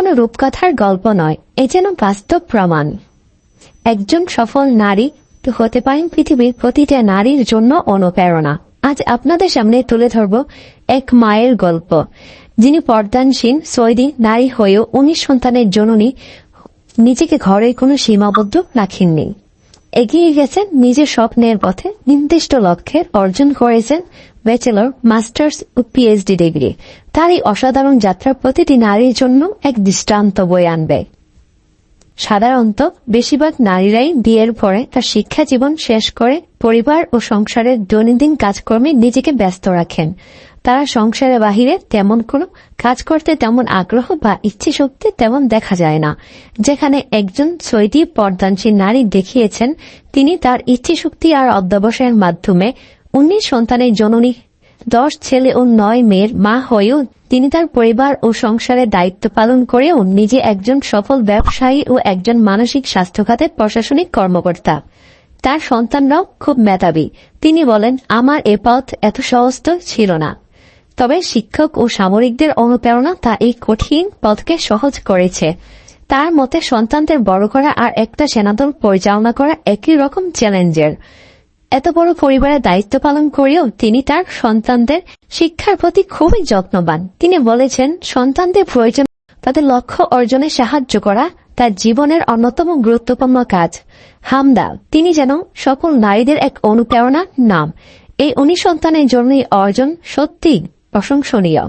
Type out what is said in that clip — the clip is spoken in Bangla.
কোনো রূপকথার গল্প নয়, এ যেন বাস্তব প্রমাণ। একজন সফল নারী তো হতে পারেন পৃথিবীর প্রতিটা নারীর জন্য অনুপ্রেরণা। আজ আপনাদের সামনে তুলে ধরব এক মায়ের গল্প, যিনি পর্দানসীন সৈদি নারী হয়েও উনিশ সন্তানের জননী, নিজেকে ঘরে কোনো সীমাবদ্ধ রাখেননি। এগিয়ে গেছেন নিজের স্বপ্নের পথে নির্দিষ্ট লক্ষ্যে অর্জন করেছেন ব্যাচেলর, মাস্টার্স ও পিএইচডি ডিগ্রি। তার এই অসাধারণ যাত্রা প্রতিটি নারীর জন্য এক দৃষ্টান্ত বয়ে আনবে। সাধারণত বেশিরভাগ নারীরাই বিয়ের পরে তার শিক্ষা জীবন শেষ করে পরিবার ও সংসারের দৈনন্দিন কাজকর্মে নিজেকে ব্যস্ত রাখেন। তারা সংসারের বাহিরে তেমন কোনো কাজ করতে তেমন আগ্রহ বা ইচ্ছে শক্তি তেমন দেখা যায় না। যেখানে একজন সৈদি পর্দানশীল নারী দেখিয়েছেন, তিনি তার ইচ্ছে শক্তি আর অধ্যবসায়ের মাধ্যমে উনিশ সন্তানের জননী দশ ছেলে ও নয় মেয়ের মা হয়েও তিনি তার পরিবার ও সংসারের দায়িত্ব পালন করেও নিজে একজন সফল ব্যবসায়ী ও একজন মানসিক স্বাস্থ্য খাতের প্রশাসনিক কর্মকর্তা। তার সন্তানরাও খুব মেধাবী। তিনি বলেন, আমার এ পথ এত সহজ ছিল না। তবে শিক্ষক ও সামরিকদের অনুপ্রেরণা তা এই কঠিন পথকে সহজ করেছে। তার মতে সন্তানদের বড় করা আর একটা সেনাদল পরিচালনা করা একই রকম চ্যালেঞ্জের। এত বড় পরিবারের দায়িত্ব পালন করেও তিনি তার সন্তানদের শিক্ষার প্রতি খুবই যত্নবান। তিনি বলেছেন, সন্তানদের প্রয়োজন, তাদের লক্ষ্য অর্জনে সাহায্য করা তার জীবনের অন্যতম গুরুত্বপূর্ণ কাজ। হামদা, তিনি যেন সকল নারীদের এক অনুপ্রেরণার নাম। এই উনিশ জন্যই অর্জন সত্যি প্রশংসনীয়।